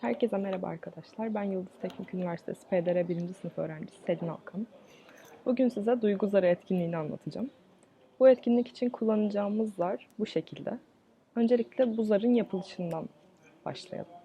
Herkese merhaba arkadaşlar. Ben Yıldız Teknik Üniversitesi PDR 1. sınıf öğrencisi Selin Alkan. Bugün size duygu zarı etkinliğini anlatacağım. Bu etkinlik için kullanacağımız zar bu şekilde. Öncelikle bu zarın yapılışından başlayalım.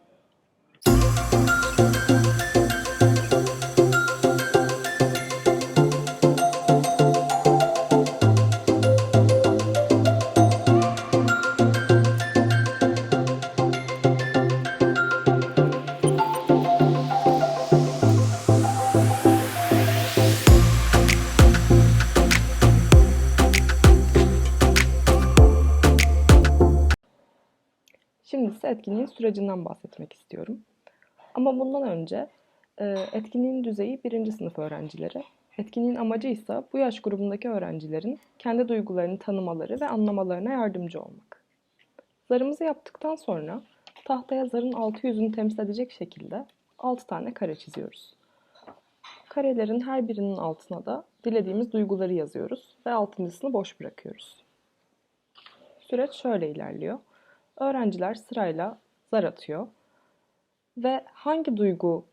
Şimdi size etkinliğin sürecinden bahsetmek istiyorum. Ama bundan önce e, etkinliğin düzeyi birinci sınıf öğrencileri. Etkinliğin amacı ise bu yaş grubundaki öğrencilerin kendi duygularını tanımaları ve anlamalarına yardımcı olmak. Zarımızı yaptıktan sonra tahtaya zarın altı yüzünü temsil edecek şekilde 6 tane kare çiziyoruz. Karelerin her birinin altına da dilediğimiz duyguları yazıyoruz ve altıncısını boş bırakıyoruz. Süreç şöyle ilerliyor. Öğrenciler sırayla zar atıyor ve hangi duygu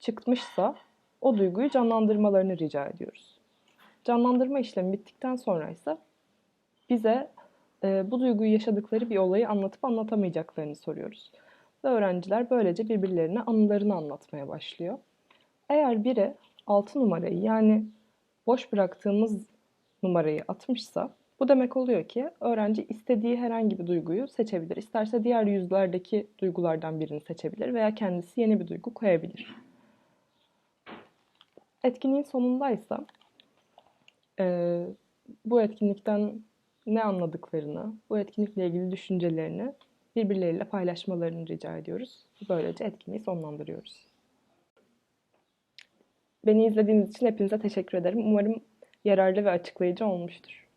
çıkmışsa o duyguyu canlandırmalarını rica ediyoruz. Canlandırma işlemi bittikten sonra ise bize e, bu duyguyu yaşadıkları bir olayı anlatıp anlatamayacaklarını soruyoruz. Ve öğrenciler böylece birbirlerine anılarını anlatmaya başlıyor. Eğer biri 6 numarayı yani boş bıraktığımız numarayı atmışsa bu demek oluyor ki öğrenci istediği herhangi bir duyguyu seçebilir. İsterse diğer yüzlerdeki duygulardan birini seçebilir veya kendisi yeni bir duygu koyabilir. Etkinliğin sonundaysa e, bu etkinlikten ne anladıklarını, bu etkinlikle ilgili düşüncelerini birbirleriyle paylaşmalarını rica ediyoruz. Böylece etkinliği sonlandırıyoruz. Beni izlediğiniz için hepinize teşekkür ederim. Umarım yararlı ve açıklayıcı olmuştur.